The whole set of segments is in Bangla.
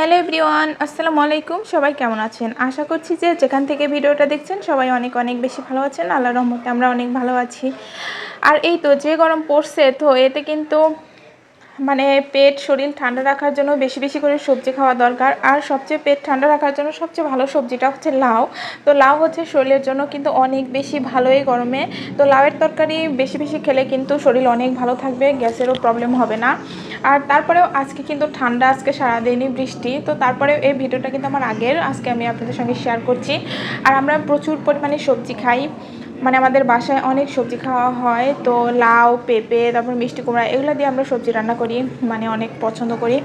হ্যালো এভরিওয়ান, আসসালামু আলাইকুম। সবাই কেমন আছেন? আশা করছি যে যেখান থেকে ভিডিওটা দেখছেন, সবাই অনেক অনেক বেশি ভালো আছেন। আল্লাহ রহমতে আমরা অনেক ভালো আছি। আর এই তো যে গরম পড়ছে, তো এতে কিন্তু মানে পেট, শরীর ঠান্ডা রাখার জন্য বেশি বেশি করে সবজি খাওয়া দরকার। আর সবচেয়ে পেট ঠান্ডা রাখার জন্য সবচেয়ে ভালো সবজিটা হচ্ছে লাউ। তো লাউ হচ্ছে শরীরের জন্য কিন্তু অনেক বেশি ভালো এই গরমে। তো লাউয়ের তরকারি বেশি বেশি খেলে কিন্তু শরীর অনেক ভালো থাকবে, গ্যাসেরও প্রবলেম হবে না। আর তারপরেও আজকে কিন্তু ঠান্ডা, আজকে সারাদিনই বৃষ্টি। তো তারপরেও এই ভিডিওটা কিন্তু আমার আগের, আজকে আমি আপনাদের সঙ্গে শেয়ার করছি। আর আমরা প্রচুর পরিমাণে সবজি খাই। মানে আমাদের বাসায় অনেক সবজি খাওয়া হয়। তো লাউ, পেঁপে, তারপর মিষ্টি কুমড়া, এগুলো দিয়ে আমরা সবজি রান্না করি। মানে অনেক পছন্দ করি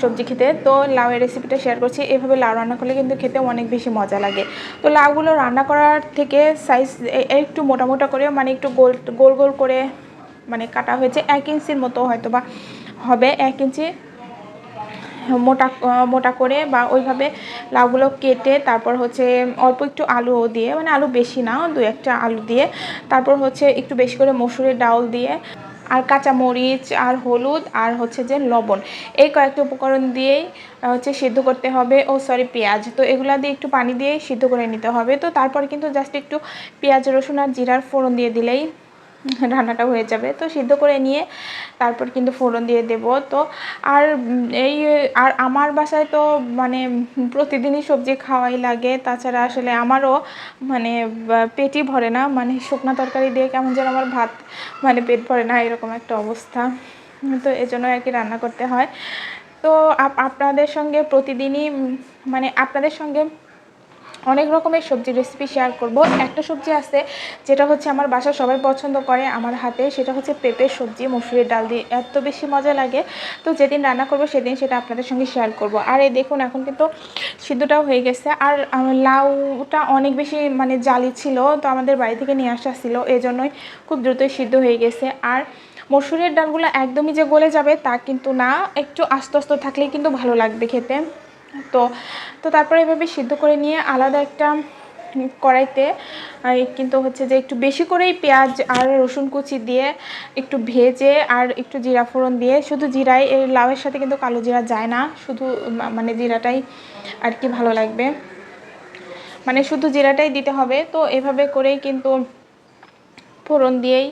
সবজি খেতে। তো লাউয়ের রেসিপিটা শেয়ার করছি। এভাবে লাউ রান্না করলে কিন্তু খেতে অনেক বেশি মজা লাগে। তো লাউগুলো রান্না করার থেকে সাইজ একটু মোটা মোটা করে মানে একটু গোল গোল গোল করে মানে কাটা হয়েছে। এক ইঞ্চির মতো হয়তো বা হবে এক ইঞ্চি মোটা মোটা করে বা ওইভাবে লাউগুলো কেটে তারপর হচ্ছে অল্প একটু আলুও দিয়ে মানে আলু বেশি না দু একটা আলু দিয়ে, তারপর হচ্ছে একটু বেশি করে মসুরের ডাউল দিয়ে, আর কাঁচা মরিচ আর হলুদ, আর হচ্ছে যে লবণ, এই কয়েকটা উপকরণ দিয়েই হচ্ছে সিদ্ধ করতে হবে। ও, সরি, পেঁয়াজ, তো এগুলা দিয়ে একটু পানি দিয়েই সিদ্ধ করে নিতে হবে। তো তারপর কিন্তু জাস্ট একটু পেঁয়াজ, রসুন, আর জিরার ফোড়ন দিয়ে দিলেই রান্নাটা হয়ে যাবে। তো সিদ্ধ করে নিয়ে তারপর কিন্তু ফোড়ন দিয়ে দেব। তো আর এই, আর আমার বাসায় তো মানে প্রতিদিনই সবজি খাওয়াই লাগে। তাছাড়া আসলে আমারও মানে পেটই ভরে না। মানে শুকনা তরকারি দিয়ে কেমন যেন আমার ভাত মানে পেট ভরে না, এরকম একটা অবস্থা। তো এজন্য আর কি রান্না করতে হয়। তো আপনাদের সঙ্গে প্রতিদিনই মানে আপনাদের সঙ্গে অনেক রকমের সবজির রেসিপি শেয়ার করব। একটা সবজি আছে, যেটা হচ্ছে আমার বাসা সবাই পছন্দ করে আমার হাতে, সেটা হচ্ছে পেঁপের সবজি, মসুরের ডাল দিয়ে। এত বেশি মজা লাগে। তো যেদিন রান্না করব, সেদিন সেটা আপনাদের সঙ্গে শেয়ার করব। আর এই দেখুন, এখন কিন্তু সিদ্ধটাও হয়ে গেছে। আর লাউটা অনেক বেশি মানে জালি ছিল, তো আমাদের বাড়ি থেকে নিয়ে আসা ছিল। এই জন্যই খুব দ্রুতই সিদ্ধ হয়ে গেছে। আর মসুরের ডালগুলো একদমই যে গলে যাবে তা কিন্তু না। একটু আস্তে আস্তে থাকলেই কিন্তু ভালো লাগবে খেতে। তো তো তারপরে এভাবে সিদ্ধ করে নিয়ে আলাদা একটা কড়াইতে কিন্তু হচ্ছে যে একটু বেশি করেই পেঁয়াজ আর রসুন কুচি দিয়ে একটু ভেজে আর একটু জিরা ফোড়ন দিয়ে, শুধু জিরাই, এর লাউয়ের সাথে কিন্তু কালো জিরা যায় না, শুধু মানে জিরাটাই আর কি ভালো লাগবে। মানে শুধু জিরাটাই দিতে হবে, তো এভাবে করেই কিন্তু ফোড়ন দিয়েই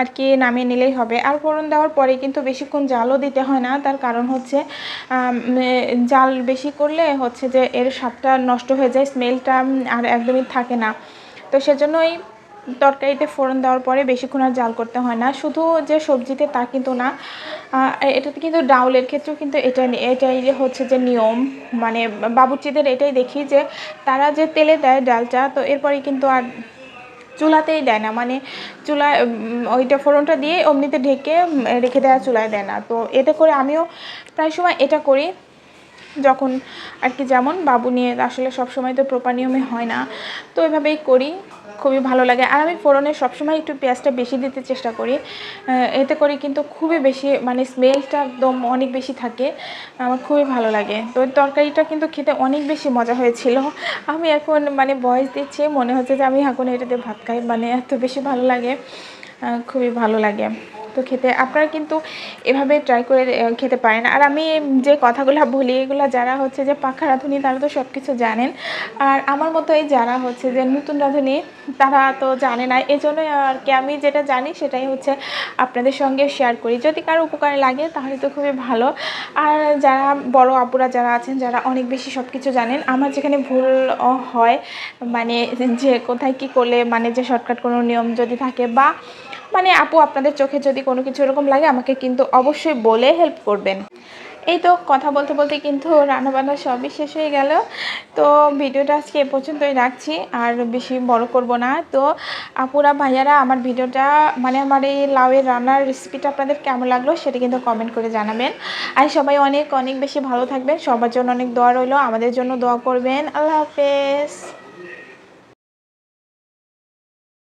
আর কি নামিয়ে নিলেই হবে। আর ফোড়ন দেওয়ার পরে কিন্তু বেশিক্ষণ জালও দিতে হয় না। তার কারণ হচ্ছে জাল বেশি করলে হচ্ছে যে এর স্বাদটা নষ্ট হয়ে যায়, স্মেলটা আর একদমই থাকে না। তো সেজন্যই তরকারিতে ফোড়ন দেওয়ার পরে বেশিক্ষণ আর জাল করতে হয় না। শুধু যে সবজিতে তা কিন্তু না। এটাতে কিন্তু ডাউলের ক্ষেত্রেও কিন্তু এটা এটাই হচ্ছে যে নিয়ম। মানে বাবুর্চিদের এটাই দেখি যে, তারা যে তেলে দেয় ডালটা, তো এরপরে কিন্তু আর চুলাতেই দেয় না। মানে চুলায় ওইটা ফোড়নটা দিয়ে অমনিতে ঢেকে রেখে দেওয়া চুলায় দেয় না। তো এতে করে আমিও প্রায় সময় এটা করি। যখন আর কি যেমন বাবু নিয়ে আসলে সব সময় তো প্রপার নিয়মে হয় না, তো এভাবেই করি, খুবই ভালো লাগে। আর আমি ফোড়নে সবসময় একটু পেঁয়াজটা বেশি দিতে চেষ্টা করি এতে করে কিন্তু খুবই বেশি মানে স্মেলটা একদম অনেক বেশি থাকে, আমার খুবই ভালো লাগে। তো তরকারিটা কিন্তু খেতে অনেক বেশি মজা হয়েছিল। আমি এখন মানে বয়স দিচ্ছি, মনে হচ্ছে যে আমি এখন এটাতে ভাত খাই মানে এত বেশি ভালো লাগে খুবই ভালো লাগে। খেতে, আপনারা কিন্তু এভাবে ট্রাই করে খেতে পারেন। আর আমি যে কথাগুলো বলি, এগুলো যারা হচ্ছে যে পাখা রাঁধুনি, তারা তো সব কিছু জানেন। আর আমার মতো এই যারা হচ্ছে যে নতুন রাঁধুনি, তারা তো জানে না। এই জন্যই আর কি আমি যেটা জানি, সেটাই হচ্ছে আপনাদের সঙ্গে শেয়ার করি। যদি কারও উপকারে লাগে, তাহলে তো খুবই ভালো। আর যারা বড় আপুরা যারা আছেন, যারা অনেক বেশি সব কিছু জানেন, আমার যেখানে ভুল হয় মানে যে কোথায় কি করলে মানে যে শর্টকাট কোনো নিয়ম যদি থাকে বা মানে আপু, আপনাদের চোখে যদি কোনো কিছু এরকম লাগে, আমাকে কিন্তু অবশ্যই বলে হেল্প করবেন। এই তো কথা বলতে বলতে কিন্তু রান্নাবান্না সবই শেষ হয়ে গেল। তো ভিডিওটা আজকে এ পর্যন্তই রাখছি, আর বেশি বড় করব না। তো আপুরা, ভাইয়ারা, আমার ভিডিওটা মানে আমার এই লাউয়ের রান্নার রেসিপিটা আপনাদের কেমন লাগল সেটা কিন্তু কমেন্ট করে জানাবেন। আর সবাই অনেক অনেক বেশি ভালো থাকবেন। সবার জন্য অনেক দোয়া রইল। আমাদের জন্য দোয়া করবেন। আল্লাহ হাফেজ।